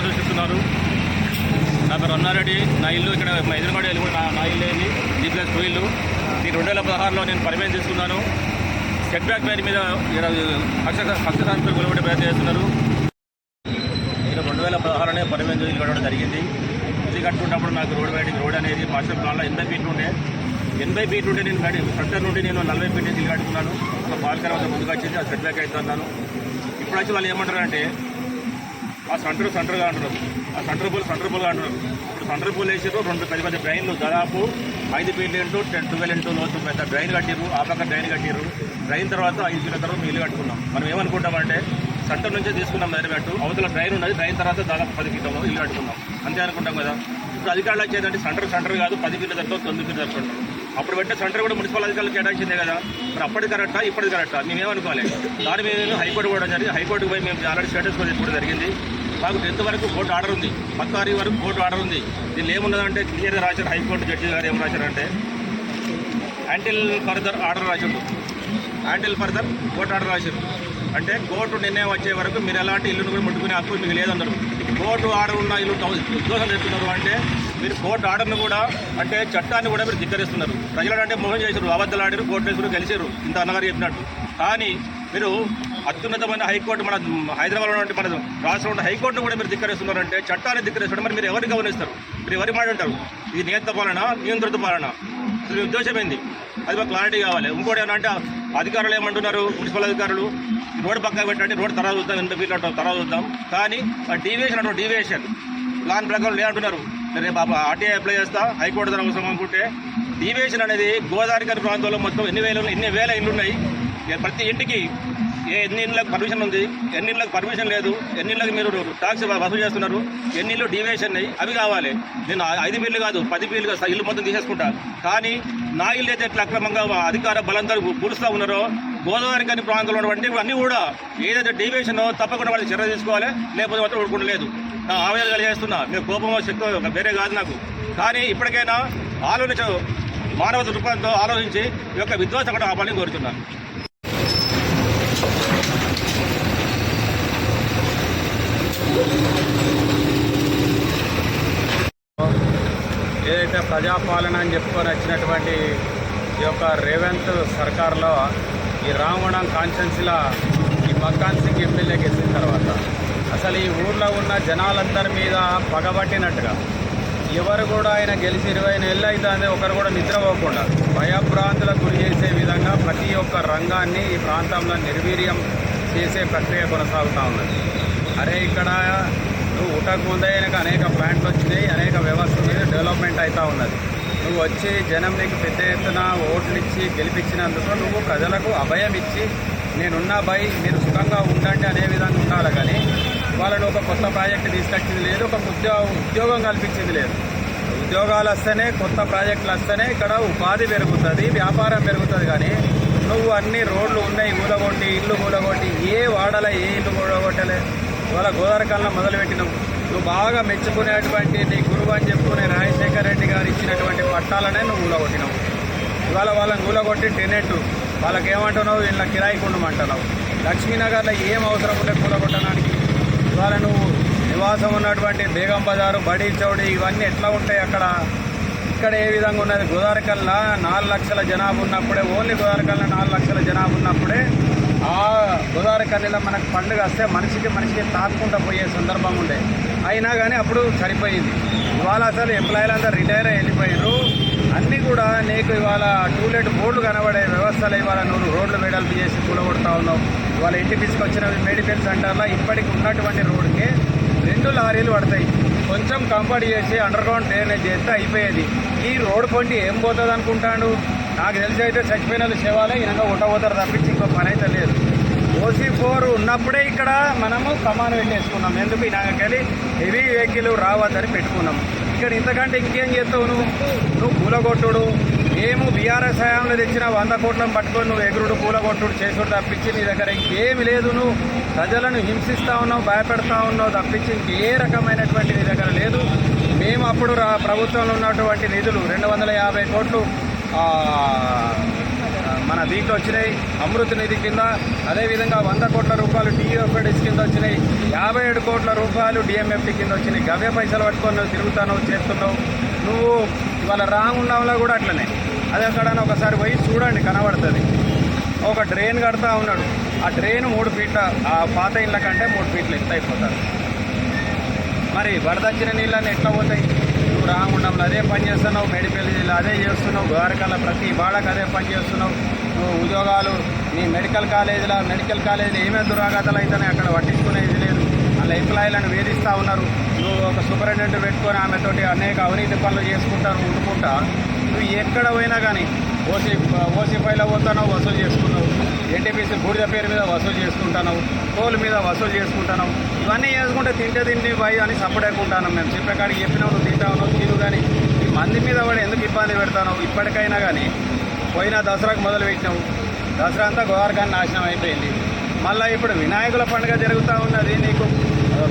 గులగొడుతూ యుద్ధం నా పేరు రన్నారెడ్డి నా ఇల్లు ఇక్కడ మా ఎదురుగడ ఇల్లు కూడా నా- ఇల్లు ఏంది జీ ప్లస్ టూ ఇల్లు. ఈ రెండు వేల పదహారులో నేను పరిమితి తీసుకున్నాను సెట్ బ్యాక్ పేరు మీద ఇక్కడ పక్ష పక్ష సాంస్కృతిక ప్రయత్నం చేస్తున్నారు. నేను రెండు వేల పదహారులోనే పరిమితి ఇల్లు కట్టడం జరిగింది. ఇల్లు కట్టుకున్నప్పుడు నాకు రోడ్ బయటికి రోడ్ అనేది మాస్టర్ ప్లాన్లో ఎనభై ఫీట్లు ఉండే ఎనభై ఫీట్ ఉంటే నేను ఫ్రంటర్ నుండి నేను నలభై ఫీట్ నుంచి ఇల్లు కట్టుకున్నాను. ఒక బాల్కర్ వద్ద ముందుకు వచ్చింది ఆ సెట్ బ్యాక్ అవుతున్నాను ఇప్పుడు వచ్చి వాళ్ళు ఏమంటారంటే ఆ సెంటర్ సెంటర్గా అంటున్నారు ఆ సెంటర్ పూల్ సెంటర్ పూల్గా అంటున్నారు ఇప్పుడు సెంటర్ పూల్ వేసారు రెండు పెద్ద పెద్ద డ్రైన్లు. దాదాపు ఐదు ఫీట్లు ఇంటూ టెన్ ట్వెల్వ్ ఇంటూ లోతు పెద్ద డ్రైన్ కట్టిరు ఆ పక్క డ్రైన్ కట్టిరు డ్రైన్ తర్వాత ఐదు ఫీట్ల తర్వాత ఇల్లు కట్టుకున్నాం. మనం ఏమనుకుంటామంటే సెంటర్ నుంచే తీసుకున్నాం డైరెక్ట్ అవతల డ్రైన్ ఉన్నది. డ్రైన్ తర్వాత దాదాపు పది ఫీట్లలో ఇల్లు కట్టుకున్నాం. అంతే అనుకుంటాం కదా. ఇప్పుడు అధికారులు వచ్చేదంటే సెంటర్ సెంటర్ కాదు పది ఫీట్ల తర్వాత తొమ్మిది ఫీట్ల జరుపుకుంటారు అప్పుడు పెట్టే సెంటర్ కూడా మున్సిపల్ అధికారులు కేటాయించిందే కదా. మరి అప్పటి కరెక్టా? ఇప్పటి కరెక్టా? మేమేమనుకోవాలి? దాని మీద హైకోర్టు కూడా జరిగింది. హైకోర్టుకు పోయి మేము ఆల్రెడీ స్టేటస్ కూడా ఇప్పుడు జరిగింది. మాకు టెన్త్ వరకు కోర్టు ఆర్డర్ ఉంది. పది వరకు కోర్టు ఆర్డర్ ఉంది. దీనిలో ఏమున్నదంటే క్లియర్గా రాశారు హైకోర్టు జడ్జి గారు ఏం రాశారంటే యాంటిల్ ఫర్దర్ ఆర్డర్ రాసిండు యాంటిల్ ఫర్దర్ కోర్టు ఆర్డర్ రాశారు. అంటే కోర్టు నిర్ణయం వచ్చే వరకు మీరు ఎలాంటి ఇల్లును కూడా ముట్టుకునే హక్కు మీకు లేదన్నారు కోర్టు ఆర్డర్ ఉన్న ఇల్లు ఉద్యోగం చేస్తున్నారు అంటే మీరు కోర్టు ఆర్డర్ను కూడా అంటే చట్టాన్ని కూడా మీరు ధిక్కరిస్తున్నారు. ప్రజలు అంటే మోహం చేశారు అబద్ధాలు ఆడారు కోర్టు వేసుకుని గెలిచారు. ఇంత అన్నగారు చెప్పినట్టు. కానీ మీరు అత్యున్నతమైన హైకోర్టు మన హైదరాబాద్లో ఉన్నటువంటి మన రాష్ట్రంలో ఉన్న హైకోర్టును కూడా మీరు ధిక్కరిస్తున్నారంటే చట్టాన్ని ధిక్కరిస్తున్నారు మరి మీరు ఎవరిని గమనిస్తారు? మీరు ఎవరి మాట ఉంటారు ఇది నియంత్ర పాలన నియంత్రిత పాలన? అసలు ఉద్దేశం ఏంది? అది మాకు క్లారిటీ కావాలి. ఇంకోటి ఏమంటే అధికారులు ఏమంటున్నారు? మున్సిపల్ అధికారులు రోడ్డు పక్కన పెట్టండి రోడ్డు తర్వాత చూద్దాం ఎంత ఫీట్ అంటాం తర్వాత చూద్దాం. కానీ ఆ డీవియేషన్ అంటే డీవియేషన్ ప్లాన్ ప్రకారం లేదంటున్నారు నేను రేపు ఆర్టీఐ అప్లై చేస్తా హైకోర్టు ద్వారా అవసరం అనుకుంటే డీవియేషన్ అనేది గోదావరి ప్రాంతంలో మొత్తం ఎన్ని వేల ఎన్ని వేల ఇళ్ళు ఉన్నాయి? ప్రతి ఇంటికి ఏ ఎన్ని ఇళ్ళకి పర్మిషన్ ఉంది ఎన్ని ఇళ్ళకి పర్మిషన్ లేదు ఎన్ని ఇళ్ళకి మీరు ట్యాక్స్ వసూలు చేస్తున్నారు ఎన్ని ఇళ్ళు డివేషన్ అయ్యి అవి కావాలి. నేను ఐదు బిల్లు కాదు పది బిల్లు ఇల్లు మొత్తం తీసేసుకుంటా. కానీ నా ఇల్లు అయితే ఎట్లా అక్రమంగా అధికార బలంతో పూరుస్తూ ఉన్నారో గోదావరి కానీ ప్రాంతంలో ఉన్నటువంటి అన్నీ కూడా ఏదైతే డివేషనో తప్పకుండా వాళ్ళకి చర్య తీసుకోవాలి లేకపోతే మాత్రం ఊరుకుండా లేదు. నా ఆవేదన కలిగేస్తున్నా. మీరు కోపం శక్తి వేరే కాదు నాకు. కానీ ఇప్పటికైనా ఆలోచించ మానవ దృక్పథంతో ఆలోచించి ఈ యొక్క విధ్వంసం కూడా ఆపాలని కోరుతున్నాను ఏదైతే ప్రజాపాలన అని చెప్పుకొని వచ్చినటువంటి ఈ యొక్క రేవంత్ సర్కార్లో ఈ రావణం కాన్స్టెన్సీలో ఈ మక్కాన్ సింగ్ ఎమ్మెల్యే గెలిచిన తర్వాత అసలు ఈ ఊర్లో ఉన్న జనాలందరి మీద పగబట్టినట్టుగా ఎవరు కూడా ఆయన గెలిచి ఇరవై నెలలు అవుతుంది ఒకరు కూడా నిద్రపోకుండా భయభ్రాంతులకు గురి చేసే విధంగా ప్రతి ఒక్క రంగాన్ని ఈ ప్రాంతంలో నిర్వీర్యం చేసే ప్రక్రియ కొనసాగుతూ ఉన్నది. అరే ఇక్కడ నువ్వు ఊటకు ముందే అనేక ప్లాంట్లు వచ్చినాయి అనేక వ్యవస్థ మీద డెవలప్మెంట్ అవుతూ ఉన్నది. నువ్వు వచ్చి జనం నీకు పెద్ద ఎత్తున ఓట్లు ఇచ్చి గెలిపించినందుకు నువ్వు ప్రజలకు అభయం ఇచ్చి నేనున్నా భయ్ మీరు సుఖంగా ఉండండి అనే విధంగా ఉండాలి కానీ వాళ్ళని ఒక కొత్త ప్రాజెక్ట్ తీసుకొచ్చింది లేదు ఒక ఉద్యోగ ఉద్యోగం కల్పించింది లేదు. ఉద్యోగాలు వస్తేనే కొత్త ప్రాజెక్టులు వస్తేనే ఇక్కడ ఉపాధి పెరుగుతుంది వ్యాపారం పెరుగుతుంది కానీ నువ్వు అన్ని రోడ్లు ఉన్నాయి ఊలగొట్టి ఇల్లు ఊలగొట్టి ఏ వాడలే ఏ ఇల్లు మూడగొట్టలే ఇవాళ గోదావరికాలంలో మొదలుపెట్టినావు. నువ్వు బాగా మెచ్చుకునేటువంటి నీ గురువు అని చెప్పుకునే రాజశేఖర రెడ్డి గారు ఇచ్చినటువంటి పట్టాలనే నువ్వు ఊలగొట్టినావు. ఇవాళ వాళ్ళని ఊలగొట్టి టెనెంట్ వాళ్ళకి ఏమంటున్నావు వీళ్ళ కిరాయి ఉండమంటున్నావు లక్ష్మీనగర్లో ఏం అవసరం ఉండే కూలగొట్టడానికి? ఇవాళ నువ్వు నివాసం ఉన్నటువంటి బేగం బజారు బడి చౌడి ఇవన్నీ ఎట్లా ఉంటాయి అక్కడ? ఇక్కడ ఏ విధంగా ఉన్నది? గోదావరికల్లా నాలుగు లక్షల జనాభా ఉన్నప్పుడే ఓన్లీ గోదావరికల్లా నాలుగు లక్షల జనాభా ఉన్నప్పుడే ఆ గోదావరికల్లిలో మనకు పండుగ వస్తే మనిషికి మనిషికి తాక్కుంటూ పోయే సందర్భం ఉండే. అయినా కానీ అప్పుడు సరిపోయింది. ఇవాళ అసలు ఎంప్లాయీలందరూ రిటైర్ అయ్యి వెళ్ళిపోయారు అన్నీ కూడా నీకు ఇవాళ టూలెట్ బోర్డు కనబడే వ్యవస్థలు ఇవాళ నువ్వు రోడ్లు వెడల్పు చేసి కూలగొడతా ఉన్నావు. ఇవాళ ఇంటి తీసుకొచ్చిన మెడికల్ సెంటర్లో ఇప్పటికి ఉన్నటువంటి రోడ్డుకి రెండు లారీలు పడతాయి. కొంచెం కంఫర్ట్ చేసి అండర్ గ్రౌండ్ డ్రైనేజ్ చేస్తే అయిపోయేది. ఈ రోడ్ పొంటి ఏం పోతుంది అనుకుంటాడు నాకు తెలిసి అయితే చచ్చిపోయిన వాళ్ళు శవాలే ఇనగా ఉండబోతారు తప్పించి ఇంకో పని అయితే లేదు. ఓసీ ఫోర్ ఉన్నప్పుడే ఇక్కడ మనము కమాన్ పెట్టేసుకున్నాం. ఎందుకు? ఇలాగకెళ్ళి హెవీ వెహికల్ రావద్దని పెట్టుకున్నాం. ఇక్కడ ఇంతకంటే ఇంకేం చేస్తావు నువ్వు? నువ్వు పూలగొట్టుడు మేము బీఆర్ఎస్ హయాంలో తెచ్చిన వంద కోట్లను పట్టుకొని నువ్వు ఎగురుడు పూలగొట్టుడు చేసుడు తప్పించి నీ దగ్గర ఇంకేమి లేదు నువ్వు. ప్రజలను హింసిస్తా ఉన్నావు భయపెడతా ఉన్నావు తప్పించి ఇంకే రకమైనటువంటి నీ దగ్గర లేదు. మేము అప్పుడు రా ప్రభుత్వంలో ఉన్నటువంటి నిధులు రెండు వందల యాభై కోట్లు మన దీంట్లో వచ్చినాయి అమృత నిధి కింద అదేవిధంగా వంద కోట్ల రూపాయలు టీఎఫ్ఎడిస్ కింద వచ్చినాయి. యాభై ఏడు కోట్ల రూపాయలు డిఎంఎఫ్టీ కింద వచ్చినాయి. గవ్య పైసలు పట్టుకొని నువ్వు తిరుగుతున్నావు చేస్తున్నావు. నువ్వు ఇవాళ రాంగుండంలో కూడా అట్లనే. అదే ఎక్కడైనా ఒకసారి పోయి చూడండి కనబడుతుంది. ఒక డ్రైన్ కడతా ఉన్నాడు. ఆ డ్రైన్ మూడు ఫీట్ల ఆ పాత ఇళ్ళ కంటే మూడు ఫీట్లు ఎత్తు అయిపోతారు మరి వరదచ్చిన నీళ్ళని ఎట్లా పోతాయి? రామగుండంలో అదే పని చేస్తున్నావు మెడిపల్లి జిల్లా అదే చేస్తున్నావు ద్వారకాల ప్రతి బాడకు అదే పని చేస్తున్నావు. నువ్వు ఉద్యోగాలు నీ మెడికల్ కాలేజీలో మెడికల్ కాలేజీలో ఏమేమి దురాగతలు అవుతున్నాయి అక్కడ పట్టించుకునేది లేదు. వాళ్ళ ఎంప్లాయీలను వేధిస్తూ ఉన్నారు. నువ్వు ఒక సూపరింటెండెంట్ పెట్టుకొని ఆమెతోటి అనేక అవినీతి పనులు చేసుకుంటారు ఉండుకుంటా. నువ్వు ఎక్కడ పోయినా కానీ ఓసీ ఓసీ ఫైల్ పోతానో వసూలు చేసుకున్నావు ఎన్టీపీసీ బూడిద పేరు మీద వసూలు చేసుకుంటున్నావు టోల్ మీద వసూలు చేసుకుంటాను ఇవన్నీ చేసుకుంటే తింటే తిండి పోయి అని సపడేకుంటాను మేము చెప్పేకాడికి చెప్పినావు నువ్వు తింటావు నువ్వు తిను కానీ ఈ మంది మీద కూడా ఎందుకు ఇబ్బంది పెడతాను ఇప్పటికైనా కానీ పోయిన దసరాకు మొదలు పెట్టినావు. దసరా అంతా గోదావరికాన్ని నాశనం అయిపోయింది. మళ్ళీ ఇప్పుడు వినాయకుల పండుగ జరుగుతూ ఉన్నది నీకు.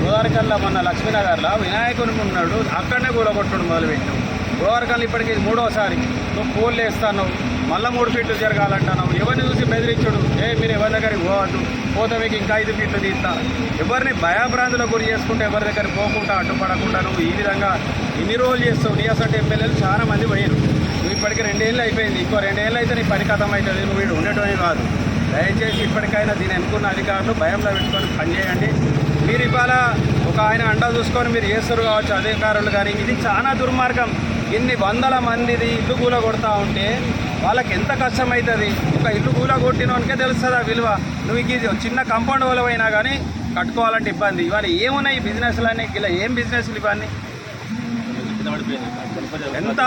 గోదావరికల్లా మొన్న లక్ష్మీనగర్లో వినాయకుని ఉన్నాడు. అక్కడనే కూలగొట్టుడు మొదలుపెట్టినావు. గోదావరికల్లు ఇప్పటికి మూడోసారి. నువ్వు పూలు వేస్తాను మళ్ళీ మూడు ఫీట్లు జరగాలంటున్నాం ఎవరిని చూసి బెదిరించుడు? ఏ మీరు ఎవరి దగ్గరికి పోవద్దు. పోతే మీకు ఇంకా ఐదు ఫీట్లు తీస్తా. ఎవరిని భయాభ్రాంతులకు గురి చేసుకుంటే ఎవరి దగ్గరికి పోకుండా అడ్డుపడకుండా నువ్వు ఈ విధంగా ఇన్ని రోజులు చేస్తావు? నీ అసలు ఎమ్మెల్యేలు చాలా మంది పోయారు నువ్వు ఇప్పటికి రెండేళ్ళు అయిపోయింది. ఇంకో రెండేళ్ళు అయితే నీ పని కథం అవుతుంది నువ్వు వీడు ఉండటమే కాదు. దయచేసి ఇప్పటికైనా దీని అనుకున్న అధికారులు భయంలో పెట్టుకొని పనిచేయండి మీరు ఇవాళ ఒక ఆయన అండ చూసుకొని మీరు చేస్తారు కావచ్చు అధికారులు కానీ. ఇది చాలా దుర్మార్గం. ఇన్ని వందల మందిది ఇల్లు కూల కొడతా ఉంటే వాళ్ళకి ఎంత కష్టమవుతుంది ఒక ఇల్లు కూల కొట్టినోనికే తెలుస్తుంది ఆ విలువ? నువ్వు ఇది చిన్న కాంపౌండ్ అయినా కానీ కట్టుకోవాలంటే ఇబ్బంది. ఇవాళ ఏమున్నాయి బిజినెస్లన్నీ? ఇలా ఏం బిజినెస్లు ఇవన్నీ? ఎంత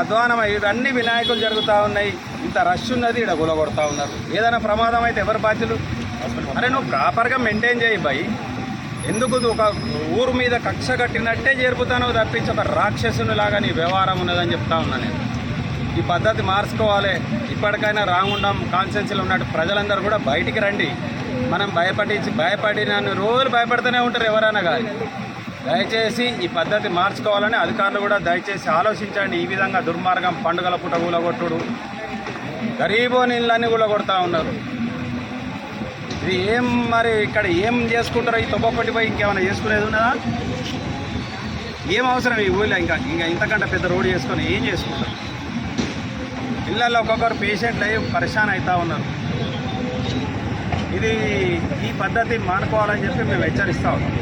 అధ్వానం ఇవన్నీ వినాయకులు జరుగుతూ ఉన్నాయి. ఇంత రష్ ఉన్నది ఇక్కడ గులగొడతా ఉన్నారు. ఏదైనా ప్రమాదం అయితే ఎవరు బాధ్యులు? అరే నువ్వు ప్రాపర్గా మెయింటైన్ చేయి బాయ్. ఎందుకు ఒక ఊరు మీద కక్ష కట్టినట్టే జరుపుతాను తప్పించి ఒక రాక్షసుని లాగా నీ వ్యవహారం ఉన్నదని చెప్తా ఉన్నా నేను. ఈ పద్ధతి మార్చుకోవాలి. ఇప్పటికైనా రాముండం కాన్సెన్స్లో ఉన్నట్టు ప్రజలందరూ కూడా బయటికి రండి. మనం భయపడించి భయపడిన రోజులు భయపడుతూనే ఉంటారు ఎవరైనా కానీ. దయచేసి ఈ పద్ధతి మార్చుకోవాలని అధికారులు కూడా దయచేసి ఆలోచించండి. ఈ విధంగా దుర్మార్గం పండుగల పూట కూలగొట్టుడు గరీబో నీళ్ళని కూలగొడతా ఉన్నారు. ఇది ఏం మరి ఇక్కడ ఏం చేసుకుంటారో ఈ తొప్పటి పోయి ఇంకేమైనా చేసుకునేది ఉన్నదా? ఏం అవసరం ఈ ఊళ్ళో ఇంకా? ఇంకా ఇంతకంటే పెద్ద రోడ్డు చేసుకొని ఏం చేసుకుంటారు? ఇళ్ళల్లో ఒక్కొక్కరు పేషెంట్లు అయ్యి పరిశాన్ అవుతా ఉన్నారు. ఇది ఈ పద్ధతి మానుకోవాలని చెప్పి మేము హెచ్చరిస్తూ ఉన్నాం.